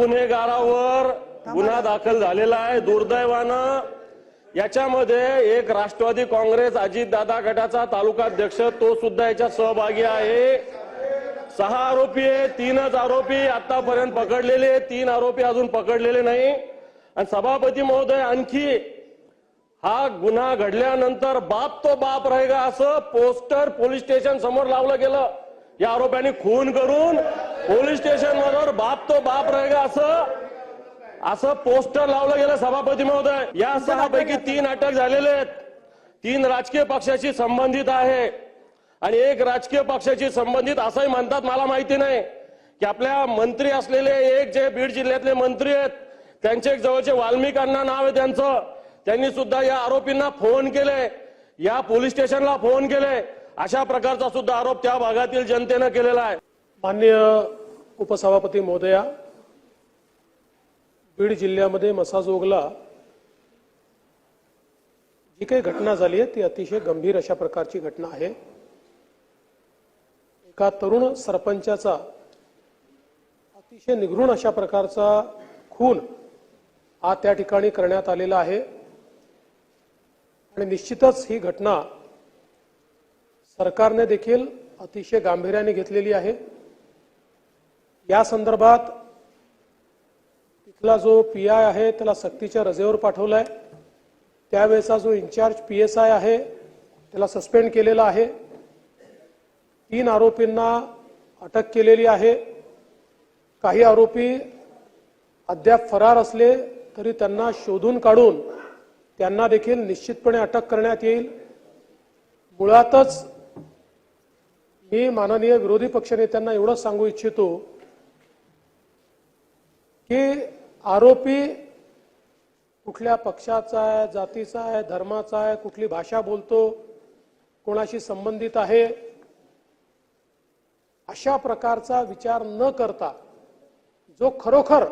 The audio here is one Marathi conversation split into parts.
गुन्हेगारावर गुन्हा दाखल झालेला आहे दुर्दैवानं. याच्यामध्ये एक राष्ट्रवादी काँग्रेस अजितदादा गटाचा तालुका अध्यक्ष तो सुद्धा याच्यात सहभागी आहे. सहा आरोपी आहे तीनच आरोपी आतापर्यंत पकडलेले तीन आरोपी अजून पकडलेले नाही. आणि सभापती महोदय आणखी हा गुन्हा घडल्यानंतर बाप तो बाप रहेगा असं पोस्टर पोलीस स्टेशन समोर लावलं गेलं. या आरोप्यांनी खून करून पोलीस स्टेशन वर बाप तो बाप रहेगा असं असं पोस्टर लावलं गेलं सभापती महोदय. या सहापैकी तीन अटक झालेले आहेत. तीन राजकीय पक्षाशी संबंधित आहे. आणि एक राजकीय पक्षाशी संबंधित असंही म्हणतात मला माहिती नाही की आपल्या मंत्री असलेले एक जे बीड जिल्ह्यातले मंत्री आहेत त्यांचे एक जवळचे वाल्मिकांना नाव आहे त्यांचं. त्यांनी सुद्धा या आरोपींना फोन केले. या पोलीस स्टेशनला फोन केले. अशा प्रकारचा सुद्धा आरोप त्या भागातील जनतेनं केलेला आहे. माननीय उपसभापती महोदया बीड जिल्ह्यामध्ये मसाजोगला जी काही घटना झाली आहे ती अतिशय गंभीर अशा प्रकारची घटना आहे. एका तरुण सरपंचाचा अतिशय निघृण अशा प्रकारचा खून हा त्या ठिकाणी करण्यात आलेला आहे. आणि निश्चितच ही घटना सरकारने देखील अतिशय गांभीर्याने घेतलेली आहे. या संदर्भात तिथला जो पी आय आहे त्याला सक्तीच्या रजेवर पाठवलाय. त्यावेळेचा जो इन्चार्ज पी एस आय आहे त्याला सस्पेंड केलेला आहे. तीन आरोपींना अटक केलेली आहे. काही आरोपी अद्याप फरार असले तरी त्यांना शोधून काढून त्यांना देखील निश्चितपणे अटक करण्यात येईल. मुळातच मी माननीय विरोधी पक्षनेत्यांना एवढंच सांगू इच्छितो की आरोपी कुठल्या पक्षाचा आहे जातीचा आहे धर्माचा आहे कुठली भाषा बोलतो कोणाशी संबंधित आहे अशा प्रकारचा विचार न करता जो खरोखर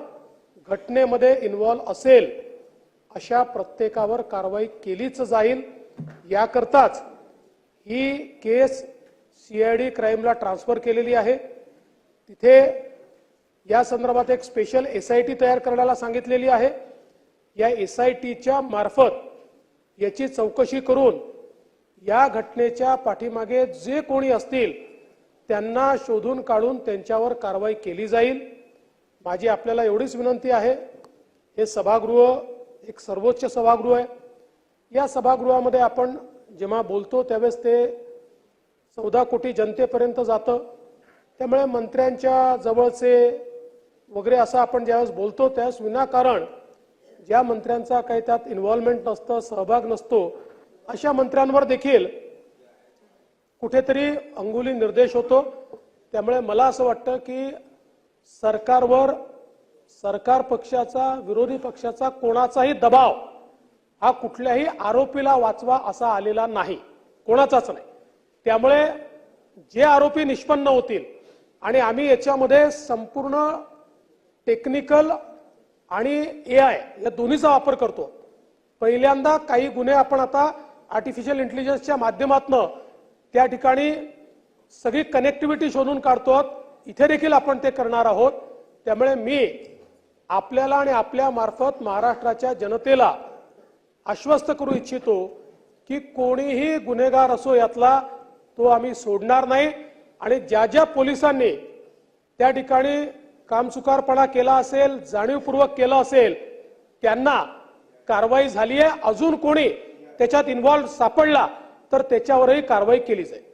घटनेमध्ये इन्व्हॉल्व असेल अशा प्रत्येकावर कारवाई केलीच जाईल. याकरताच ही केस सीआयडी क्राईमला ट्रान्सफर केलेली आहे. तिथे या संदर्भात एक स्पेशल एसआयटी तयार करण्याला सांगितलेली आहे. या एसआयटीच्या मार्फत याची चौकशी करून या घटनेच्या पाठीमागे जे कोणी असतील त्यांना शोधून काढून त्यांच्यावर कारवाई केली जाईल. माझी आपल्याला एवढीच विनंती आहे. हे सभागृह एक सर्वोच्च सभागृह आहे. या सभागृहामध्ये आपण जेव्हा बोलतो त्यावेळेस ते चौदा कोटी जनतेपर्यंत जातं. त्यामुळे मंत्र्यांच्या जवळचे वगैरे असं आपण ज्यावेळेस बोलतो त्यावेळेस विनाकारण ज्या मंत्र्यांचा काही त्यात इन्व्हॉल्वमेंट नसतं सहभाग नसतो अशा मंत्र्यांवर देखील कुठेतरी अंगुली निर्देश होतो. त्यामुळे मला असं वाटतं की सरकारवर सरकार पक्षाचा विरोधी पक्षाचा कोणाचाही दबाव हा कुठल्याही आरोपीला वाचवा असा आलेला नाही. कोणाचाच नाही. त्यामुळे जे आरोपी निष्पन्न होतील आणि आम्ही याच्यामध्ये संपूर्ण टेक्निकल आणि ए आय या दोन्हीचा वापर करतो. पहिल्यांदा काही गुन्हे आपण आता आर्टिफिशियल इंटेलिजन्सच्या माध्यमातून त्या ठिकाणी सगळी कनेक्टिव्हिटी शोधून काढतो इथे देखील आपण ते करणार आहोत. त्यामुळे मी आपल्याला आणि आपल्या मार्फत महाराष्ट्राच्या जनतेला आश्वस्त करू इच्छितो की कोणीही गुन्हेगार असो यातला तो आम्ही सोडणार नाही. आणि ज्या ज्या पोलिसांनी त्या ठिकाणी कामचुकारपणा केला असेल जाणीवपूर्वक केलं असेल त्यांना कारवाई झाली आहे अजून कोणी त्याच्यात इन्व्हॉल्व सापडला तर त्याच्यावरही कारवाई केली जाईल